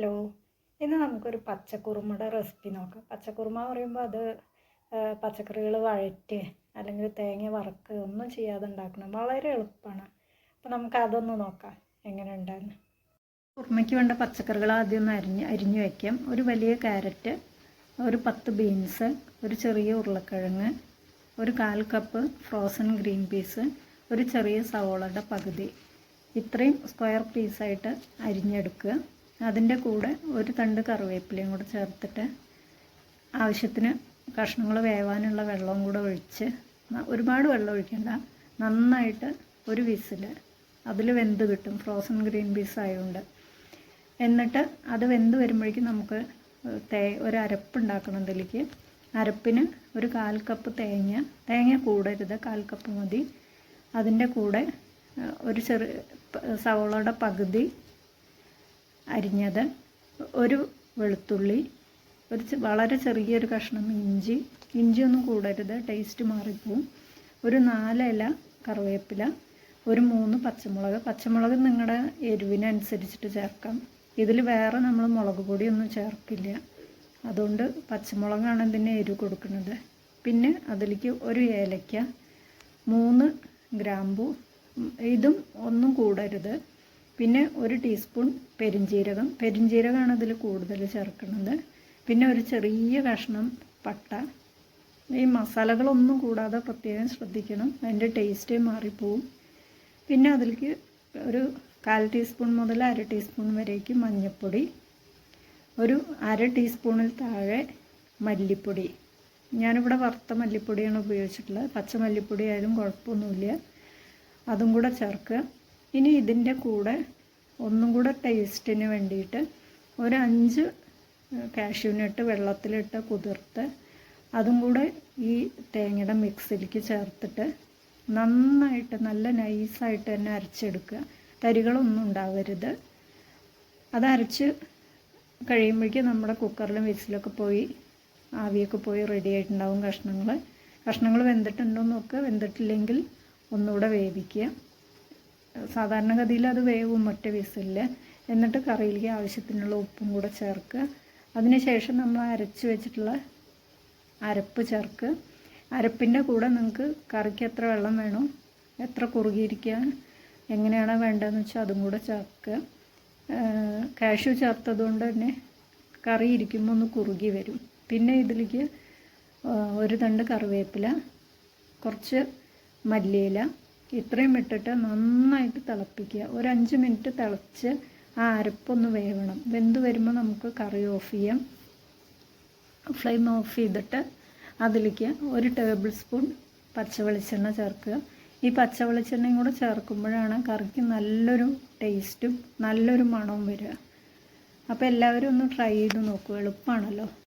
Hello. ഇന്ന് നമുക്കൊരു പച്ചക്കുറുമയുടെ recipe നോക്കാം. പച്ചക്കുറുമ പറയുമ്പോൾ അത് പച്ചക്കറികൾ വഴറ്റ് അല്ലെങ്കിൽ തേങ്ങ വറക്കുക ഒന്നും ചെയ്യാതെ ഉണ്ടാക്കണം. വളരെ എളുപ്പമാണ്. അപ്പോൾ നമുക്ക് അതൊന്ന് നോക്കാം. എങ്ങനെ ഉണ്ടാകുന്നു കുറുമയ്ക്ക് വേണ്ട പച്ചക്കറികൾ ആദ്യം ഒന്ന് അരിഞ്ഞ് അരിഞ്ഞ് വയ്ക്കാം ഒരു വലിയ ക്യാരറ്റ് ഒരു പത്ത് ബീൻസ് ഒരു ചെറിയ ഉരുളക്കിഴങ്ങ് ഒരു കാൽ കപ്പ് ഫ്രോസൺ ഗ്രീൻ പീസ് ഒരു ചെറിയ സവോളയുടെ പകുതി. ഇത്രയും സ്ക്വയർ പീസായിട്ട് അരിഞ്ഞെടുക്കുക. അതിന്റെ കൂടെ ഒരു തണ്ട് കറിവേപ്പിലയും കൂടെ ചേർത്തിട്ട് ആവശ്യത്തിന് കഷ്ണങ്ങൾ വേവാനുള്ള വെള്ളവും കൂടെ ഒഴിച്ച് ഒരുപാട് വെള്ളം ഒഴിക്കണ്ട. നന്നായിട്ട് ഒരു വിസിൽ അതിൽ വെന്ത് കിട്ടും. ഫ്രോസൺ ഗ്രീൻ പീസ് ആയതുകൊണ്ട് എന്നിട്ട് അത് വെന്ത് വരുമ്പോഴേക്കും നമുക്ക് തേ ഒരു അരപ്പ് ഉണ്ടാക്കണം ഇതിലേക്ക് അരപ്പിന് ഒരു കാൽ കപ്പ് തേങ്ങ തേങ്ങ കൂടരുത് കാൽ കപ്പ് മതി. അതിന്റെ കൂടെ ഒരു ചെറു സവോളയുടെ പകുതി അരിഞ്ഞത് ഒരു വെളുത്തുള്ളി ഒരു വളരെ ചെറിയൊരു കഷ്ണം ഇഞ്ചി. ഇഞ്ചി ഒന്നും കൂടരുത് ടേസ്റ്റ് മാറിപ്പോവും. ഒരു നാലില കറിവേപ്പില ഒരു മൂന്ന് പച്ചമുളക്. പച്ചമുളക് നിങ്ങളുടെ എരിവിനനുസരിച്ചിട്ട് ചേർക്കാം. ഇതിൽ വേറെ നമ്മൾ മുളക് പൊടിയൊന്നും ചേർക്കില്ല. അതുകൊണ്ട് പച്ചമുളകാണ് ഇതിന് എരിവ് കൊടുക്കുന്നത്. പിന്നെ അതിലേക്ക് ഒരു ഏലക്ക മൂന്ന് ഗ്രാമ്പു ഇതും ഒന്നും കൂടരുത്. പിന്നെ ഒരു ടീസ്പൂൺ പെരിഞ്ജീരകം പെരിഞ്ജീരകമാണ് ഇതിൽ കൂടുതൽ ചേർക്കുന്നത്. പിന്നെ ഒരു ചെറിയ കഷ്ണം പട്ട. ഈ മസാലകളൊന്നും കൂടാതെ പ്രത്യേകം ശ്രദ്ധിക്കണം. അതിന്റെ ടേസ്റ്റ് മാറിപ്പോവും. പിന്നെ അതിലേക്ക് ഒരു കാൽ ടീസ്പൂൺ മുതൽ അര ടീസ്പൂൺ വരേക്ക് മഞ്ഞൾപ്പൊടി ഒരു അര ടീസ്പൂണിൽ താഴെ മല്ലിപ്പൊടി. ഞാനിവിടെ വറുത്ത മല്ലിപ്പൊടിയാണ് ഉപയോഗിച്ചിട്ടുള്ളത്. പച്ച മല്ലിപ്പൊടി ആയാലും കുഴപ്പമൊന്നുമില്ല. അതും കൂടെ ചേർക്കുക. ഇനി ഇതിന്റെ കൂടെ ഒന്നും കൂടെ ടേസ്റ്റിന് വേണ്ടിയിട്ട് ഒരു അഞ്ച് കാഷ്യൂനിട്ട് വെള്ളത്തിലിട്ട് കുതിർത്ത് അതും കൂടെ ഈ തേങ്ങയുടെ മിക്സിലേക്ക് ചേർത്തിട്ട് നന്നായിട്ട് നല്ല നൈസായിട്ട് തന്നെ അരച്ചെടുക്കുക. തരികളൊന്നും ഉണ്ടാവരുത്. അത് അരച്ച് കഴിയുമ്പോഴേക്കും നമ്മുടെ കുക്കറിലും വിസിലൊക്കെ പോയി ആവിയൊക്കെ പോയി റെഡി ആയിട്ടുണ്ടാവും കഷ്ണങ്ങൾ കഷ്ണങ്ങൾ വെന്തിട്ടുണ്ടോ നോക്കുക വെന്തിട്ടില്ലെങ്കിൽ ഒന്നുകൂടെ വേവിക്കുക. സാധാരണഗതിയിൽ അത് വേവും ഒറ്റ വിസിലിൽ. എന്നിട്ട് കറിയിലേക്ക് ആവശ്യത്തിനുള്ള ഉപ്പും കൂടെ ചേർക്കുക. അതിനുശേഷം നമ്മൾ അരച്ച് വെച്ചിട്ടുള്ള അരപ്പ് ചേർക്കുക. അരപ്പിന്റെ കൂടെ നിങ്ങൾക്ക് കറിക്ക് എത്ര വെള്ളം വേണോ എത്ര കുറുകിയിരിക്കുക എങ്ങനെയാണോ വേണ്ടതെന്ന് വെച്ചാൽ അതും കൂടെ ചേർക്കുക. കാഷ്യൂ ചേർത്തത് കൊണ്ട് തന്നെ കറി ഇരിക്കുമ്പോൾ ഒന്ന് കുറുകി വരും. പിന്നെ ഇതിലേക്ക് ഒരു തണ്ട് കറിവേപ്പില കുറച്ച് മല്ലിയില ഇത്രയും ഇട്ടിട്ട് നന്നായിട്ട് തിളപ്പിക്കുക. ഒരു അഞ്ച് മിനിറ്റ് തിളച്ച് ആ അരപ്പൊന്ന് വേവണം. വെന്ത് വരുമ്പോൾ നമുക്ക് കറി ഓഫ് ചെയ്യാം. ഫ്ലെയിം ഓഫ് ചെയ്തിട്ട് അതിലേക്ക് ഒരു ടേബിൾ സ്പൂൺ പച്ച വെളിച്ചെണ്ണ ചേർക്കുക. ഈ പച്ച വെളിച്ചെണ്ണയും കൂടെ ചേർക്കുമ്പോഴാണ് കറിക്ക് നല്ലൊരു ടേസ്റ്റും നല്ലൊരു മണവും വരിക. അപ്പോൾ എല്ലാവരും ഒന്ന് ട്രൈ ചെയ്ത് നോക്കുക എളുപ്പമാണല്ലോ